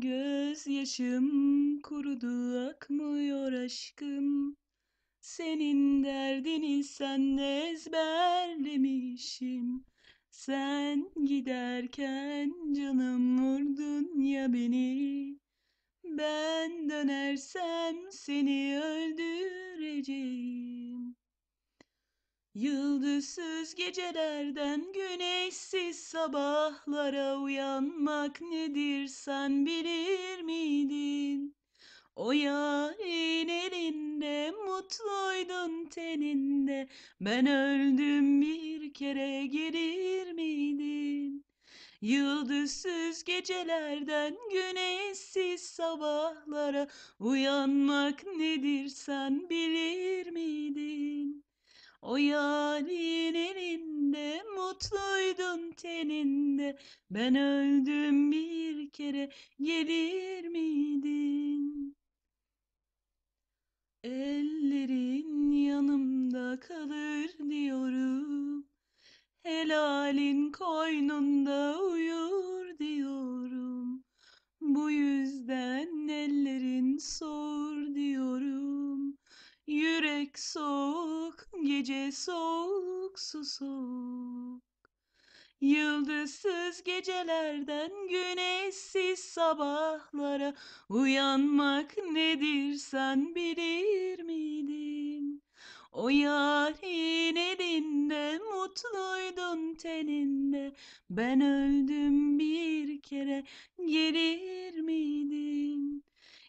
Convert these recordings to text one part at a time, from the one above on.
Gözyaşım kurudu akmıyor aşkım. Senin derdini sen ezberlemişim. Sen giderken canım vurdun ya beni. Ben dönersem seni öldüreceğim Yıldızsız gecelerden güneşsiz sabahlara uyanmak nedir sen bilir miydin? O yarın elinde mutluydun teninde ben öldüm bir kere gelir miydin? Yıldızsız gecelerden güneşsiz sabahlara uyanmak nedir sen bilir miydin? O yarın elinde mutluydun teninde. Ben öldüm bir kere gelir miydin? Ellerin yanımda kalır diyorum. Helalin koynunda uyur diyorum. Bu yüzden ellerin soğur diyorum. Yürek soğuk, gece soğuk, su soğuk. Yıldızsız gecelerden güneşsiz sabahlara uyanmak nedir sen bilir miydin? O yarın elinde mutluydun teninde ben öldüm bir kere miydin?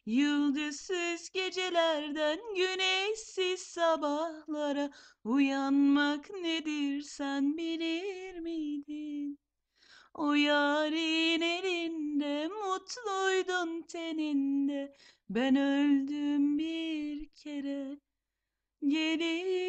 Yıldızsız gecelerden güneşsiz sabahlara uyanmak nedir sen bilir miydin? O yarın elinde mutluydun teninde ben öldüm bir kere gelir